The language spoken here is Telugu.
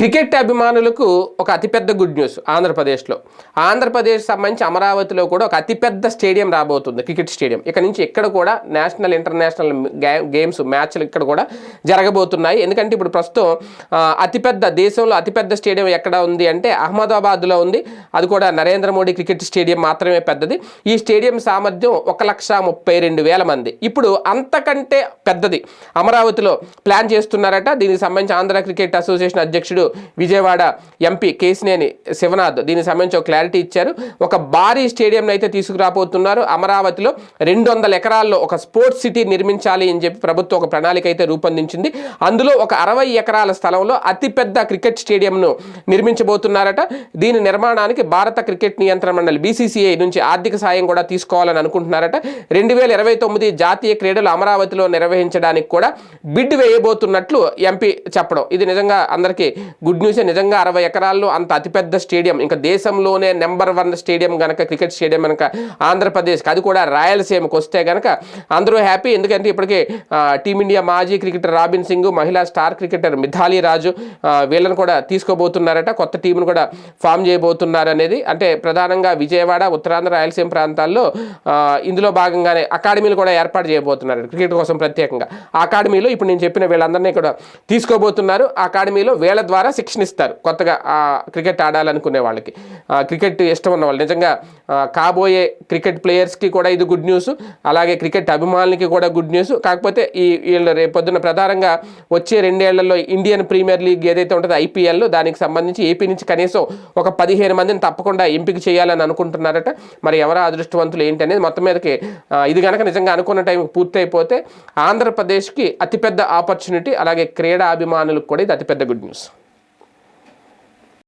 క్రికెట్ అభిమానులకు ఒక అతిపెద్ద గుడ్ న్యూస్ ఆంధ్రప్రదేశ్లో. ఆంధ్రప్రదేశ్ సంబంధించి అమరావతిలో కూడా ఒక అతిపెద్ద స్టేడియం రాబోతుంది క్రికెట్ స్టేడియం. ఇక్కడ నుంచి ఇక్కడ కూడా నేషనల్ ఇంటర్నేషనల్ గేమ్స్ మ్యాచ్లు ఇక్కడ కూడా జరగబోతున్నాయి. ఎందుకంటే ఇప్పుడు ప్రస్తుతం అతిపెద్ద దేశంలో అతిపెద్ద స్టేడియం ఎక్కడ ఉంది అంటే అహ్మదాబాద్లో ఉంది. అది కూడా నరేంద్ర మోడీ క్రికెట్ స్టేడియం మాత్రమే పెద్దది. ఈ స్టేడియం సామర్థ్యం ఒక లక్ష ముప్పై రెండు వేల మంది. ఇప్పుడు అంతకంటే పెద్దది. అమరావతిలో ప్లాన్ చేస్తున్నారట. దీనికి సంబంధించి ఆంధ్ర క్రికెట్ అసోసియేషన్ అధ్యక్షుడు విజయవాడ ఎంపీ కేసినేని శివనాథ్. దీనికి సంబంధించి ఒక క్లారిటీ ఇచ్చారు. ఒక భారీ స్టేడియంను అయితే తీసుకురాబోతున్నారు. అమరావతిలో రెండు వందల ఎకరాల్లో ఒక స్పోర్ట్స్ సిటీ నిర్మించాలి అని చెప్పి ప్రభుత్వం ఒక ప్రణాళిక అయితే రూపొందించింది. అందులో ఒక అరవై ఎకరాల స్థలంలో అతిపెద్ద క్రికెట్ స్టేడియంను నిర్మించబోతున్నారట. దీని నిర్మాణానికి భారత క్రికెట్ నియంత్రణ మండలి బీసీసీఐ నుంచి ఆర్థిక సాయం కూడా తీసుకోవాలని అనుకుంటున్నారట. రెండు వేల ఇరవై తొమ్మిది జాతీయ క్రీడలు అమరావతిలో నిర్వహించడానికి కూడా బిడ్ వేయబోతున్నట్లు ఎంపీ చెప్పడం. ఇది నిజంగా అందరికీ గుడ్ న్యూస్. నిజంగా అరవై ఎకరాల్లో అంత అతిపెద్ద స్టేడియం. ఇంకా దేశంలోనే నెంబర్ వన్ స్టేడియం కనుక క్రికెట్ స్టేడియం కనుక ఆంధ్రప్రదేశ్కి అది కూడా రాయలసీమకు వస్తే కనుక అందరూ హ్యాపీ. ఎందుకంటే ఇప్పటికే టీమిండియా మాజీ క్రికెటర్ రాబిన్ సింగ్ మహిళా స్టార్ క్రికెటర్ మిథాలీ రాజు వీళ్ళని కూడా తీసుకోబోతున్నారట. కొత్త టీంను కూడా ఫామ్ చేయబోతున్నారు అనేది అంటే ప్రధానంగా విజయవాడ ఉత్తరాంధ్ర రాయలసీమ ప్రాంతాల్లో ఇందులో భాగంగానే అకాడమీలు కూడా ఏర్పాటు చేయబోతున్నారు క్రికెట్ కోసం ప్రత్యేకంగా. ఆ అకాడమీలో ఇప్పుడు నేను చెప్పిన వీళ్ళందరినీ కూడా తీసుకోబోతున్నారు. ఆ అకాడమీలో వీళ్ళ ద్వారా శిక్షణ ఇస్తారు. కొత్తగా క్రికెట్ ఆడాలనుకునే వాళ్ళకి. క్రికెట్ ఇష్టం ఉన్న వాళ్ళు. నిజంగా కాబోయే క్రికెట్ ప్లేయర్స్కి కూడా ఇది గుడ్ న్యూస్. అలాగే క్రికెట్ అభిమానులకి కూడా గుడ్ న్యూస్. కాకపోతే ఈ వీళ్ళు రేపొద్దున ప్రధానంగా వచ్చే రెండేళ్ళలో ఇండియన్ ప్రీమియర్ లీగ్ ఏదైతే ఉంటుందో ఐపీఎల్ దానికి సంబంధించి ఏపీ నుంచి కనీసం ఒక పదిహేను మందిని తప్పకుండా ఎంపిక చేయాలని అనుకుంటున్నారట. మరి ఎవరు అదృష్టవంతులు ఏంటి అనేది మొత్తం మీదకి ఇది కనుక నిజంగా అనుకున్న టైంకి పూర్తయిపోతే ఆంధ్రప్రదేశ్కి అతిపెద్ద ఆపర్చునిటీ అలాగే క్రీడా అభిమానులకు కూడా ఇది అతిపెద్ద గుడ్ న్యూస్.